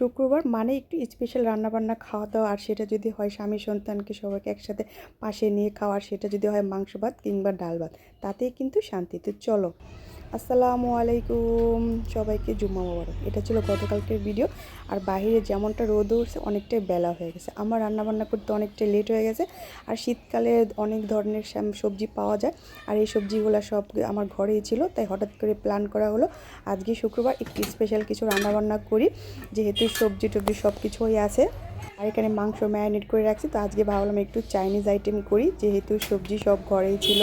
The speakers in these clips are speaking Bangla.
শুক্রবার মানে একটু স্পেশাল রান্নাবান্না খাওয়া দাওয়া আর সেটা যদি হয় স্বামী সন্তানকে সবাইকে একসাথে পাশে নিয়ে খাওয়া আর সেটা যদি হয় মাংস ভাত কিংবা ডাল ভাত, তাতেই কিন্তু শান্তিতে চলো আসসালামু আলাইকুম। সবাইকে জুম্মা মোবারক। এটা ছিল গতকালকের ভিডিও। আর বাইরে যেমনটা রোদ উঠছে, অনেকটাই বেলা হয়ে গেছে। আমার রান্নাবান্না করতে অনেকটাই লেট হয়ে গেছে। আর শীতকালে অনেক ধরনের সবজি পাওয়া যায়। আর এই সবজিগুলো সব আমার ঘরেই ছিল, তাই হঠাৎ করে প্ল্যান করা হলো, আজকে শুক্রবার একটু স্পেশাল কিছু রান্নাবান্না করি। যেহেতু সবজি টবজি সব কিছুই আছে। আর এখানে মাংস ম্যারিনেট করে রাখছি, তো আজকে ভাবলাম একটু চাইনিজ আইটেম করি, যেহেতু সবজি সব ঘরেই ছিল।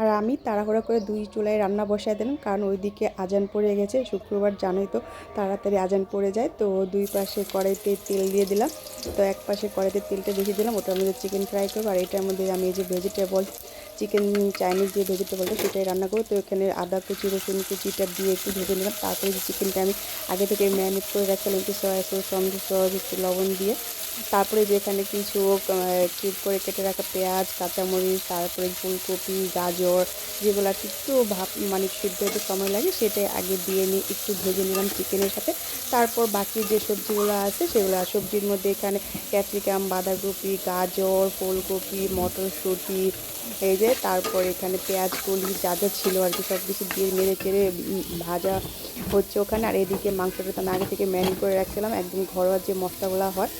আর আমি তাড়াহুড়া করে দুই চুলায় রান্না বসায় দিলাম, কারণ ওইদিকে আজান পড়ে গেছে, শুক্রবার জানোই তো তাড়াতাড়ি আজান পড়ে যায়, তো দুই পাশে কড়াইতে তেল দিয়ে দিলাম। তো এক পাশে কড়াইতে তেলটা বেশি দিলাম, ওটার মধ্যে চিকেন ফ্রাই করব, আর এটার মধ্যে আমি এই যে ভেজিটেবল চিকেন চাইনিজ যে ভেজিটেবলটা সেটাই রান্না করব। তো এখানে আদা, কুচি, রসুন কুচিটা দিয়ে একটু ভেজে নিলাম, তারপরে যে চিকেনটা আমি আগে থেকে ম্যারিনেট করে রাখছিলাম, একটু সয়া সস টমেটো সস লবণ দিয়ে তারপরে যেখানে কিছু কিউব করে কেটে রাখা পেঁয়াজ, কাঁচামরিচ, তারপরে ফুলকপি, গাজর, যেগুলো আর একটু ভাব মানে সিদ্ধ হতে সময় লাগে সেটাই আগে দিয়ে নিয়ে একটু ভেজে নিলাম চিকেনের সাথে। তারপর বাকি যে সবজিগুলো আছে, সেগুলো সবজির মধ্যে এখানে ক্যাপসিকাম, বাঁধাকপি, গাজর, ফুলকপি, মটরশুঁটি, এই যে, তারপর এখানে পেঁয়াজ কলি যা যা ছিল আর কি, সব কিছু দিয়ে মেরে চেড়ে ভাজা হচ্ছে ওখানে। আর এদিকে মাংসটা আমি আগে থেকে ম্যারিনেট করে রাখছিলাম, একদম ঘরোয়া যে মশলাগুলো হয়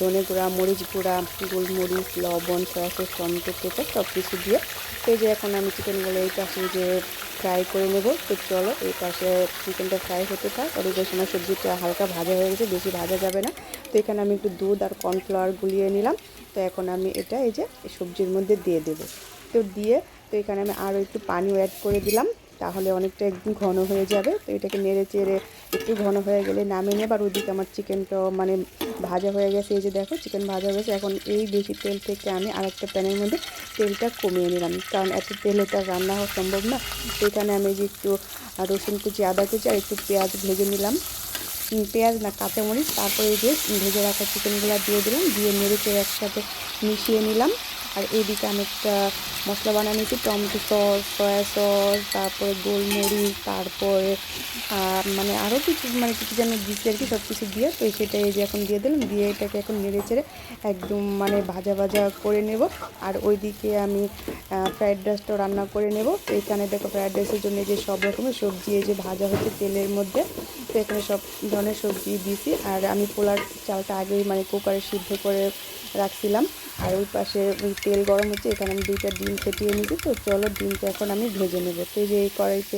ধনে গুঁড়া, মরিচ গুঁড়া, গোলমরিচ, লবণ সয়া সস টমেটো, কেচাপ সব কিছু দিয়ে এই যে এখন আমি চিকেনগুলো এই পাশে যে ফ্রাই করে নেব, তো চলো এই পাশে চিকেনটা ফ্রাই হতে থাক। আর ওই সময় সবজিটা হালকা ভাজা হয়ে গেছে, বেশি ভাজা যাবে না। তো এখানে আমি একটু দুধ আর কর্নফ্লাওয়ার গুলিয়ে নিলাম। তো এখন আমি এটা এই যে সবজির মধ্যে দিয়ে দেবো। তো দিয়ে তো এখানে আমি আরও একটু পানিও অ্যাড করে দিলাম, তাহলে অনেকটা একদম ঘন হয়ে যাবে। তো এটাকে নেড়ে চেড়ে একটু ঘন হয়ে গেলে নামিয়ে নেবার ওদিকে আমার চিকেনটাও মানে ভাজা হয়ে গেছে, এই যে দেখো চিকেন ভাজা হয়েছে। এখন এই বেশি তেল থেকে আমি আরেকটা প্যানের মধ্যে তেলটা কমিয়ে নিলাম। কারণ এত তেলে তার রান্না হওয়া সম্ভব না। সেখানে আমি যে একটু রসুন কুচি, আদা কুচি আর একটু পেঁয়াজ ভেজে নিলাম। পেঁয়াজ না, কাঁচামরিচ, তারপরে যে ভেজে রাখা চিকেনগুলো দিয়ে দিলাম। দিয়ে মেরেচে একসাথে মিশিয়ে নিলাম। আর এদিকে আমি একটা মশলা বানিয়ে নিয়েছি টমেটো সস, সয়া সস, তারপরে গোলমরিচ, তারপরে মানে আরও কিছু মানে কিছু যেন দিচ্ছি আর কি সব কিছু দিয়ে। তো সেটা এই যে এখন দিয়ে দিলাম, দিয়ে এটাকে এখন নেড়ে চেড়ে একদম মানে ভাজা ভাজা করে নেব। আর ওইদিকে আমি ফ্রায়েড রাইসটাও রান্না করে নেব। তো এখানে দেখো ফ্রাইড রাইসের জন্য যে সব রকমের সবজি, এই যে ভাজা হচ্ছে তেলের মধ্যে। তো এখানে সব ধরনের সবজি দিয়েছি। আর আমি পোলার চালটা আগেই মানে কুকারে সিদ্ধ করে রাখছিলাম। আর ওই পাশে ওই তেল গরম হচ্ছে, এখানে আমি দুইটা ডিম ফেটিয়ে নিয়েছি। তো চলো ডিমটা এখন আমি ভেজে নেব। তো যে এই কড়াইতে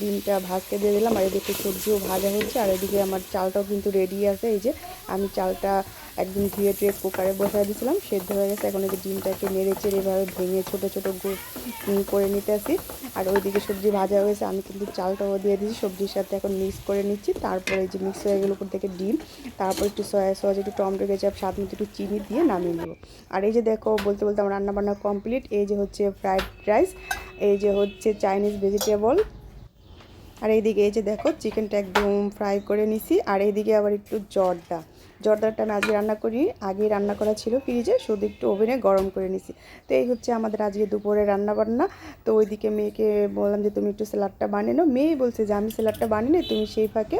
ডিমটা ভাজতে দিয়ে দিলাম, আর এদিকে সবজিও ভাজা হচ্ছে আর এদিকে আমার চালটাও কিন্তু রেডি আছে। এই যে আমি চালটা একদম ধুয়ে টুয়ে কুকারে বসায় দিয়েছিলাম, সেদ্ধ হয়ে গেছে। এখন এই যে ডিমটাকে নেড়ে চেড়ে এভাবে ভেঙে ছোটো ছোটো করে নিতে আসি আর ওইদিকে সবজি ভাজা হয়েছে, আমি কিন্তু চালটাও দিয়ে দিয়েছি। সবজির সাথে এখন মিক্স করে নিচ্ছি। তারপরে যে মিক্স হয়ে গেল উপর থেকে ডিম। তারপর একটু সয়া সস, একটু টমেটো কেচাপ স্বাদ মতো একটু চিনি দিয়ে নামিয়ে নেব। আর এই যে দেখো, বলতে বলতে আমার রান্নাবান্না কমপ্লিট এই যে হচ্ছে ফ্রাইড রাইস এই যে হচ্ছে চাইনিজ ভেজিটেবল আর এইদিকে এই যে দেখো চিকেনটা একদম ফ্রাই করে নিছি। আর এইদিকে আবার একটু জর্দা। জর্দাটা আমি আজকে রান্না করি আগে রান্না করা ছিল ফ্রিজে, শুধু একটু ওভেনে গরম করে নিছি। তো এই হচ্ছে আমাদের আজকে দুপুরে রান্না বান্না তো ওইদিকে মেয়েকে বললাম যে, তুমি একটু স্যালাডটা বানিয়ে নাও। মেয়েই বলছে যে, আমি স্যালাডটা বানিয়ে তুমি সেই ফাঁকে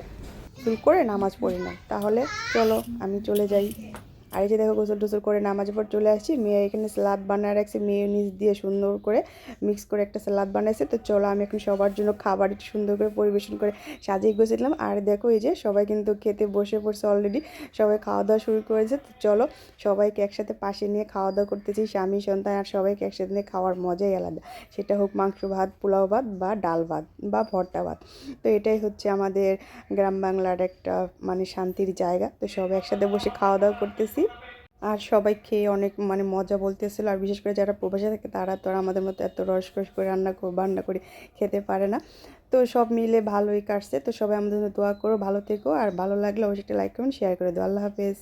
শুরু করে নামাজ পড়ে নাও। তাহলে চলো, আমি চলে যাই। আর এই যে দেখো গোসল টোসল করে নামাজের পর চলে আসছি। মেয়ে এখানে স্যালাদ বানায় রাখছে মেয়ে নিচ দিয়ে সুন্দর করে মিক্স করে একটা স্যালাদ বানাইছে। তো চলো আমি এখন সবার জন্য খাবার একটু সুন্দর করে পরিবেশন করে সাজিয়ে গুছিলাম আর দেখো এই যে সবাই কিন্তু খেতে বসে পড়ছে অলরেডি সবাই খাওয়া দাওয়া শুরু করেছে। তো চলো সবাইকে একসাথে পাশে নিয়ে খাওয়া দাওয়া করতেছি, স্বামী, সন্তান আর সবাইকে একসাথে নিয়ে খাওয়ার মজাই আলাদা। সেটা হোক মাংস ভাত, পোলাও ভাত বা ডাল ভাত বা ভর্তা ভাত। তো এটাই হচ্ছে আমাদের গ্রাম বাংলার একটা মানে শান্তির জায়গা। তো সবাই একসাথে বসে খাওয়া দাওয়া করতেছি। আর সবাই খেয়ে অনেক মানে মজা বলতেছিল। আর বিশেষ করে যারা প্রবাসে থাকে, তারা তো আর আমাদের মতো এত রস রস করে রান্না করে, বান্না করে খেতে পারে না। তো সব মিলে ভালোই কাটছে। তো সবাই আমাদের দোয়া করো, ভালো থেকো। আর ভালো লাগলে অবশ্যই লাইক করবেন শেয়ার করে দেবো আল্লাহ হাফেজ।